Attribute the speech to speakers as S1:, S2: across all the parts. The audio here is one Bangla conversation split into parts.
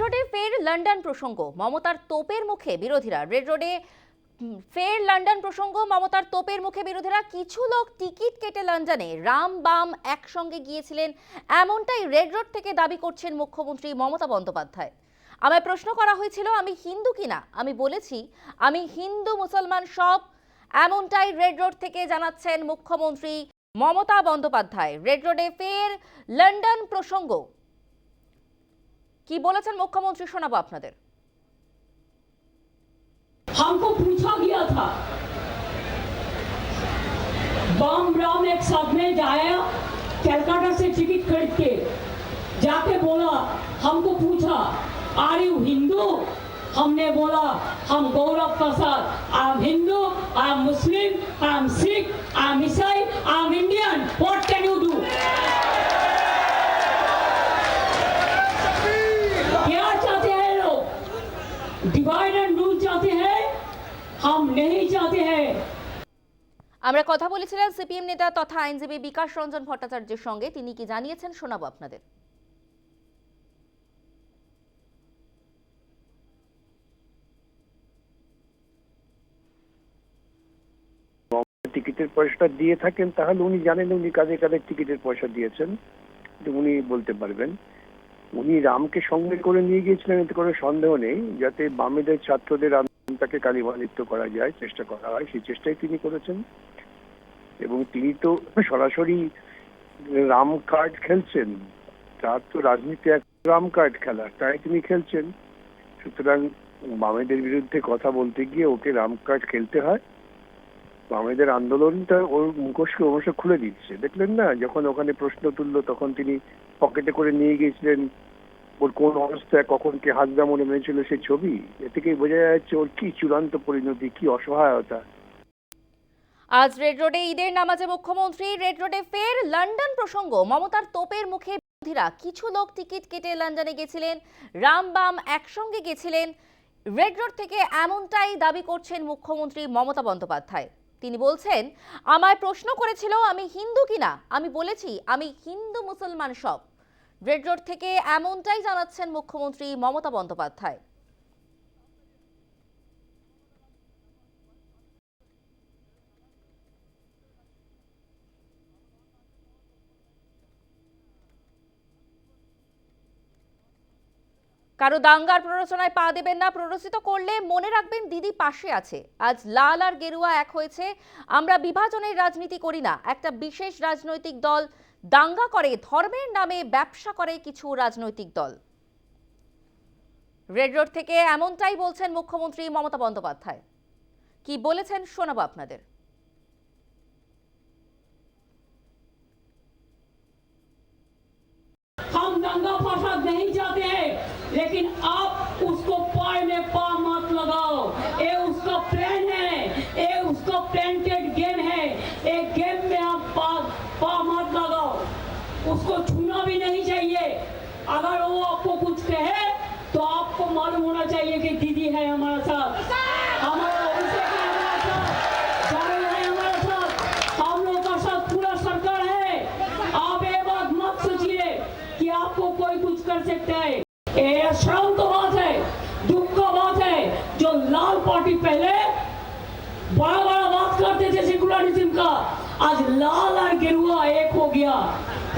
S1: রোডে ফের লন্ডন প্রসঙ্গ। মমতার তোপের মুখে বিরোধীরা। রেড রোডে ফের লন্ডন প্রসঙ্গ। মমতার তোপের মুখে বিরোধীরা কিছু লোক টিকিট কেটে লন্ডনে রাম বাম একসঙ্গে গিয়েছিলেন। এমনটাই রেড রোড থেকে দাবি করছেন মুখ্যমন্ত্রী মমতা বন্দ্যোপাধ্যায়। আমায় প্রশ্ন করা হয়েছিল, আমি হিন্দু কিনা? আমি বলেছি, আমি হিন্দু, মুসলমান সব। এমনটাই রেড রোড থেকে জানাচ্ছেন মুখ্যমন্ত্রী মমতা বন্দ্যোপাধ্যায়। রেড রোডে ফের লন্ডন প্রসঙ্গ। কি বলেছেন মুখ্যমন্ত্রী শোনাবো আপনাদের
S2: हमको पूछा गया था बम राम एक साथ में जाया कलकत्ता से टिकट खरीद के जाके बोला हमको पूछा आर यू हिंदू हमने बोला हम Gaurav Prasad I am Hindu I am Muslim I am Sikh I am Isai divide and rule चाहते हैं हम नहीं चाहते हैं
S1: আমরা কথা বলেছিলাম সিপিএম নেতা তথা আইনজীবী বিকাশ রঞ্জন ভট্টাচার্যের সঙ্গে তিনি কি জানিয়েছেন শোনাবো আপনাদের
S3: টিকিটের পয়সাটা দিয়ে থাকেন তাহলে উনি জানেন উনি কাজে কাজে টিকিটের পয়সা দিয়েছেন কিন্তু উনি বলতে পারবেন উনি রামকে সঙ্গে করে নিয়ে গিয়েছিলেন, এতে কোনো সন্দেহ নেই, যাতে বামেদের ছাত্রদের আন্দোলনটাকে কালিমালিপ্ত করা যায়, চেষ্টা করা হয়, সেই চেষ্টাই তিনি করেছেন। এবং তিনি তো সরাসরি রাম কার্ড খেলছেন, তার তো রাজনীতি এক রাম কার্ড খেলা, তাই তিনি খেলছেন। সুতরাং বামেদের বিরুদ্ধে কথা বলতে গিয়ে ওকে রাম কার্ড খেলতে হয়। বামেদের আন্দোলনটা ওর মুখোশকে অবশ্য খুলে দিচ্ছে। দেখলেন না, যখন ওখানে প্রশ্ন তুললো, তখন তিনি পকেটে করে নিয়ে গিয়েছিলেন ওর কোন অবস্থায় কখন কে হাজরা মনে মেরেছিল সেই ছবি? এ থেকেই বোঝা যাচ্ছে ওর কি চূড়ান্ত পরিণতি, কি অসহায়তা।
S1: আজ রেড রোডে ঈদের নামাজে মুখ্যমন্ত্রী রেড রোডে ফের লন্ডন প্রসঙ্গ। মমতার তোপের মুখে বিরোধীরা কিছু লোক টিকিট কেটে লন্ডনে গেছিলেন, রাম বাম একসঙ্গে গেছিলেন। রেড রোড থেকে এমনটাই দাবি করছেন মুখ্যমন্ত্রী মমতা বন্দ্যোপাধ্যায়। তিনি বলছেন, আমায় প্রশ্ন করেছিল আমি হিন্দু কিনা? আমি বলেছি, আমি হিন্দু মুসলমান সব। রেড রোড থেকে এমনটাই জানাচ্ছেন মুখ্যমন্ত্রী মমতা বন্দ্যোপাধ্যায়। কারো দাঙ্গার প্ররোচনায় পা দেবেন না প্ররোচিত করলে মনে রাখবেন দিদি পাশে আছে আজ লাল আর গেরুয়া এক হয়েছে আমরা বিভাজনের রাজনীতি করি না একটা বিশেষ রাজনৈতিক দল দাঙ্গা করে ধর্মের নামে ব্যবসা করে কিছু রাজনৈতিক দল রেড রোড থেকে এমনটাই বলছেন মুখ্যমন্ত্রী মমতা বন্দ্যোপাধ্যায় কি বলেছেন শোনাবো আপনাদের
S2: हम दंगा फसाद उसको छूना भी नहीं चाहिए। अगर वो आपको कुछ कहे तो आपको मालूम होना चाहिए कि दीदी है हमारा साथ। आपको कोई कुछ कर सकता है। ये श्रम का बात है, दुख का बात है। जो लाल पार्टी पहले बड़ा बड़ा बात करते थे सेकुलरिज्म का, आज लाल और गेरुआ एक हो गया।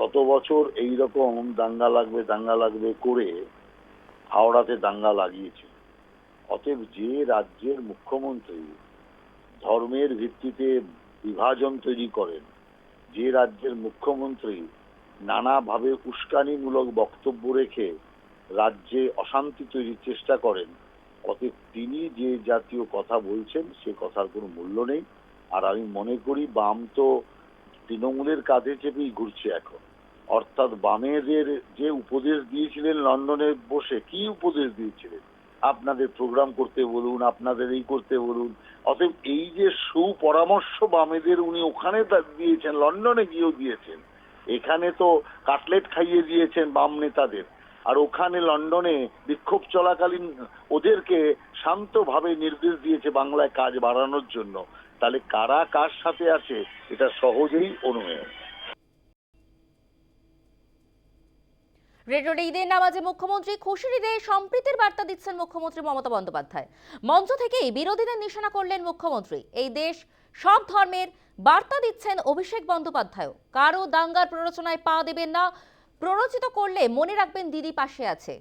S4: গত বছর এই রকম দাঙ্গা লাগবে দাঙ্গা লাগবে করে হাওড়াতে দাঙ্গা লাগিয়েছে। অতএব যে রাজ্যের মুখ্যমন্ত্রী ধর্মের ভিত্তিতে বিভাজন তৈরি করেন, যে রাজ্যের মুখ্যমন্ত্রী নানাভাবে উস্কানিমূলক বক্তব্য রেখে রাজ্যে অশান্তি তৈরির চেষ্টা করেন, অতএব তিনি যে জাতীয় কথা বলছেন সে কথার কোনো মূল্য নেই। আর আমি মনে করি বাম তো তৃণমূলের কাঁধে চেপেই ঘুরছে এখন। অর্থাৎ বামেদের যে উপদেশ দিয়েছিলেন লন্ডনে বসে, কি উপদেশ দিয়েছিলেন? আপনাদের প্রোগ্রাম করতে বলুন, আপনাদের এই করতে বলুন। অতএব এই যে সুপরামর্শ বামেদের উনি ওখানে দিয়েছেন, লন্ডনে গিয়েও দিয়েছেন। এখানে তো কাটলেট খাইয়ে দিয়েছেন বাম নেতাদের। আর ওখানে লন্ডনে বিক্ষোভ চলাকালীন ওদেরকে শান্তভাবে নির্দেশ দিয়েছে বাংলায় কাজ বাড়ানোর জন্য। তাহলে কারা কার সাথে আছে? এটা সহজেই অনুমেয়।
S1: রেড ঈদের নামাজে মুখ্যমন্ত্রী খুশির ঈদে সম্প্রীতির বার্তা দিচ্ছেন মুখ্যমন্ত্রী মমতা বন্দ্যোপাধ্যায়। মঞ্চ থেকেই বিরোধীদের নিশানা করলেন মুখ্যমন্ত্রী। এই দেশ সব ধর্মের বার্তা দিচ্ছেন অভিষেক বন্দ্যোপাধ্যায় কারও দাঙ্গার প্ররোচনায় পা দেবেন না। প্ররোচিত করলে মনে রাখবেন দিদি পাশে আছে।